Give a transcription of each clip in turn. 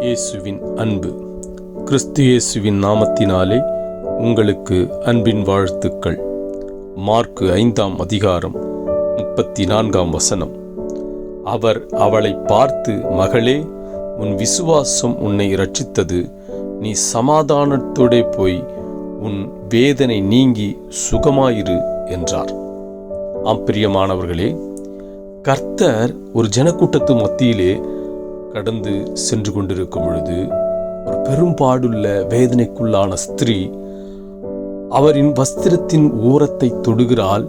இயேசுவின் அன்பு. கிறிஸ்து இயேசுவின் நாமத்தினாலே உங்களுக்கு அன்பின் வாழ்த்துக்கள். மார்க்கு ஐந்தாம் அதிகாரம் முப்பத்தி நான்காம் வசனம். அவர் அவளை பார்த்து மகளே உன் விசுவாசம் உன்னை இரட்சித்தது. நீ சமாதானத்தோடே போய் உன் வேதனை நீங்கி சுகமாயிரு என்றார். ஆம் பிரியமானவர்களே கர்த்தர் ஒரு ஜனக்கூட்டத்து மத்தியிலே கடந்து சென்று கொண்டிருக்கும் பொழுது ஒரு பெரும்பாடுள்ள வேதனைக்குள்ளான ஸ்திரீ அவரின் வஸ்திரத்தின் ஓரத்தை தொடுகிறாள்.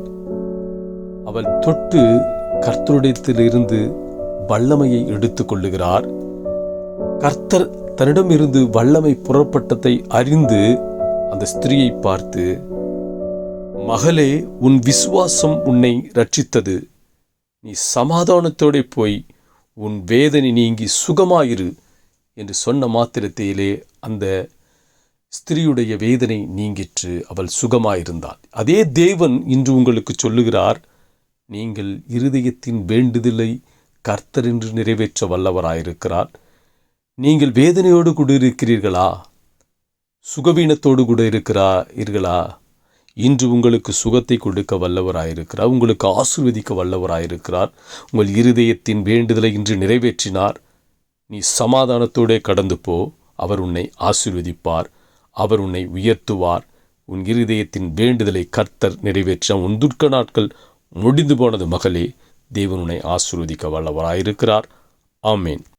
அவள் தொட்டு கர்த்தருடையத்திலிருந்து வல்லமையை எடுத்துக் கொள்ளுகிறார். கர்த்தர் தன்னிடமிருந்து வல்லமை புறப்பட்டதை அறிந்து அந்த ஸ்திரீயை பார்த்து மகளே உன் விசுவாசம் உன்னை ரட்சித்தது நீ சமாதானத்தோடு போய் உன் வேதனை நீங்கி சுகமாயிரு என்று சொன்ன மாத்திரத்திலே அந்த ஸ்திரீயுடைய வேதனை நீங்கிற்று அவள் சுகமாயிருந்தாள். அதே தேவன் இன்று உங்களுக்கு சொல்லுகிறார் நீங்கள் இருதயத்தின் வேண்டுதலை கர்த்தர் என்று நிறைவேற்ற வல்லவராயிருக்கிறார். நீங்கள் வேதனையோடு கூட இருக்கிறீர்களா? சுகவீனத்தோடு கூட இருக்கிறார்களா இன்று உங்களுக்கு சுகத்தை கொடுக்க வல்லவராயிருக்கிறார். உங்களுக்கு ஆசிர்வதிக்க வல்லவராயிருக்கிறார். உங்கள் இருதயத்தின் வேண்டுதலை இன்று நிறைவேற்றினார். நீ சமாதானத்தோடே கடந்து போ. அவர் உன்னை ஆசிர்வதிப்பார். அவர் உன்னை உயர்த்துவார். உன் இருதயத்தின் வேண்டுதலை கர்த்தர் நிறைவேற்ற உன் துர்க்க நாட்கள் முடிந்து போனது மகளே தேவன் உன்னை ஆசிர்வதிக்க வல்லவராயிருக்கிறார். ஆமேன்.